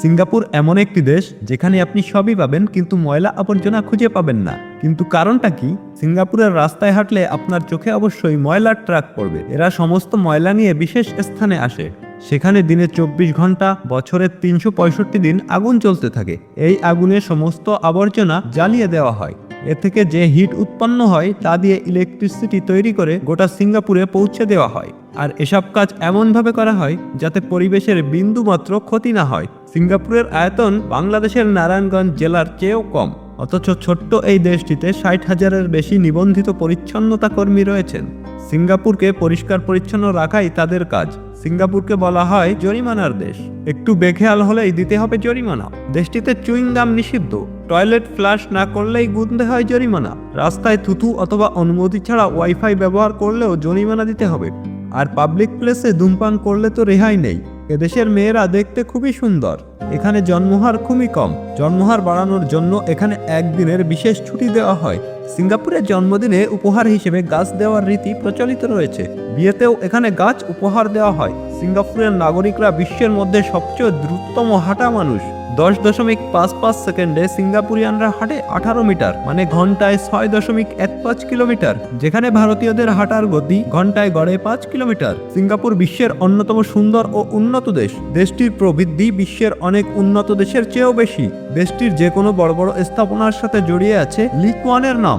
Singapore এমন একটি দেশ যেখানে আপনি সবই পাবেন, কিন্তু ময়লা আবর্জনা খুঁজে পাবেন না। কিন্তু কারণটা কি? সিঙ্গাপুরের রাস্তায় হাঁটলে আপনার চোখে অবশ্যই ময়লার ট্রাক পড়বে। এরা সমস্ত ময়লা নিয়ে বিশেষ স্থানে আসে। সেখানে দিনে চব্বিশ ঘণ্টা বছরের তিনশো পঁয়ষট্টি দিন আগুন চলতে থাকে। এই আগুনে সমস্ত আবর্জনা জ্বালিয়ে দেওয়া হয়। এ থেকে যে হিট উৎপন্ন হয়, তা দিয়ে ইলেকট্রিসিটি তৈরি করে গোটা সিঙ্গাপুরে পৌঁছে দেওয়া হয়। আর এসব কাজ এমনভাবে করা হয় যাতে পরিবেশের বিন্দুমাত্র ক্ষতি না হয়। সিঙ্গাপুরের আয়তন বাংলাদেশের নারায়ণগঞ্জ জেলার চেয়েও কম। অথচ ছোট্ট এই দেশটিতে ষাট হাজারের বেশি নিবন্ধিত পরিচ্ছন্নতা কর্মী রয়েছেন। সিঙ্গাপুরকে পরিষ্কার পরিচ্ছন্ন রাখাই তাদের কাজ। সিঙ্গাপুরকে বলা হয় জরিমানার দেশ। একটু বেখেয়াল হলেই দিতে হবে জরিমানা। দেশটিতে চুইং চুইংগাম নিষিদ্ধ। টয়লেট ফ্লাশ না করলেই গুনতে হয় জরিমানা। রাস্তায় থুতু অথবা অনুমতি ছাড়া ওয়াইফাই ব্যবহার করলেও জরিমানা দিতে হবে। আর পাবলিক প্লেসে ধূমপান করলে তো রেহাই নেই। এদেশের মেয়েরা দেখতে খুবই সুন্দর। এখানে জন্মহার খুবই কম। জন্মহার বাড়ানোর জন্য এখানে একদিনের বিশেষ ছুটি দেওয়া হয়। সিঙ্গাপুরের জন্মদিনে উপহার হিসেবে গাছ দেওয়ার রীতি প্রচলিত রয়েছে। বিয়েতেও এখানে গাছ উপহার দেওয়া হয়। সিঙ্গাপুরের নাগরিকরা বিশ্বের মধ্যে সবচেয়ে দ্রুততম হাঁটা মানুষ। দশ দশমিক পাঁচ পাঁচ সেকেন্ডে সিঙ্গাপুরিয়ানরা হাঁটে আঠারো মিটার মানে ঘন্টায় ছয় দশমিক এক পাঁচ কিলোমিটার, যেখানে ভারতীয়দের হাঁটার গতি ঘন্টায় গড়ে পাঁচ কিলোমিটার। সিঙ্গাপুর বিশ্বের অন্যতম সুন্দর ও উন্নত দেশ। দেশটির প্রবৃদ্ধি বিশ্বের অনেক উন্নত দেশের চেয়েও বেশি। দেশটির যে কোনো বড় বড় স্থাপনার সাথে জড়িয়ে আছে লিকওয়ানের নাম।